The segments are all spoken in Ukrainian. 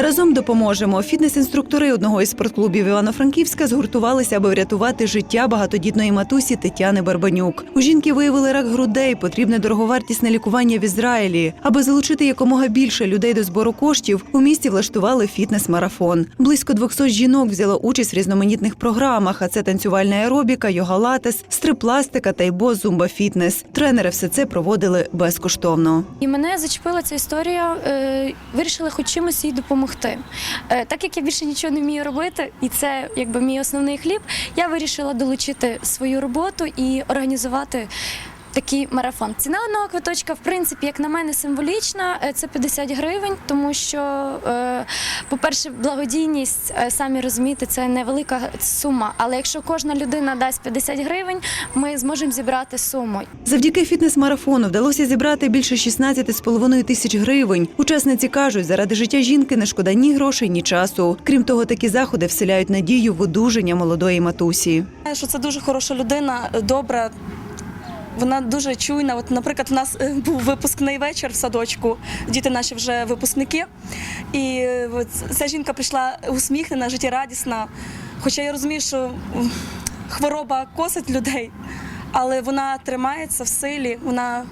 Разом допоможемо. Фітнес-інструктори одного із спортклубів Івано-Франківська згуртувалися, аби врятувати життя багатодітної матусі Тетяни Барбанюк. У жінки виявили рак грудей, потрібне дороговартісне лікування в Ізраїлі. Аби залучити якомога більше людей до збору коштів, у місті влаштували фітнес-марафон. Близько 200 жінок взяло участь в різноманітних програмах, а це танцювальна аеробіка, йога-латес, стрипластика, тайбо, зумба-фітнес. Тренери все це проводили безкоштовно. І мене зачепила ця історія. Е, вирішила хоч чимось їй допомогти. Е, так як я більше нічого не вмію робити, і це якби мій основний хліб, я вирішила долучити свою роботу і організувати. Такий марафон. Ціна одного квиточка, в принципі, як на мене, символічна. Е, Це 50 гривень, тому що, е, по-перше, благодійність, е, самі розумієте, це невелика сума. Але якщо кожна людина дасть 50 гривень, ми зможемо зібрати суму. Завдяки фітнес-марафону вдалося зібрати більше 16,5 тисяч гривень. Учасниці кажуть, заради життя жінки не шкода ні грошей, ні часу. Крім того, такі заходи вселяють надію в одужання молодої матусі. Що це дуже хороша людина, добра. Вона дуже чуйна. От, наприклад, у нас е, був випускний вечір в садочку. Діти наші вже випускники. І е, ця жінка прийшла усміхнена, життєрадісна. Хоча я розумію, що хвороба косить людей, але вона тримається в силі, вона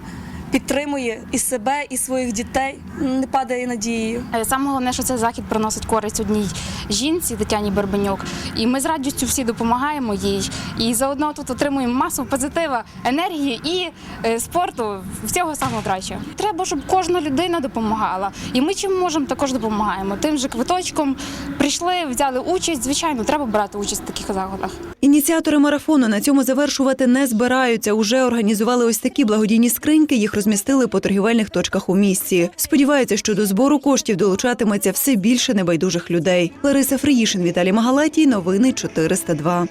підтримує і себе, і своїх дітей, не падає надією. Е, Саме головне, що цей захід приносить користь одній жінці Тетяні Барбанюк. І ми з радістю всі допомагаємо їй. І заодно тут отримуємо масу позитива, енергії і е, спорту. Всього самого кращого. Треба, щоб кожна людина допомагала. І ми чим можемо, також допомагаємо. Тим же квиточком прийшли, взяли участь. Звичайно, треба брати участь в таких заходах. Ініціатори марафону на цьому завершувати не збираються. Уже організували ось такі благодійні скриньки. Їх розмістили по торгівельних точках у місті. Сподіваються, що до збору коштів долучатиметься все більше небайдужих людей. Лариса Фриїшин, Віталій Магалатій. Новини 402.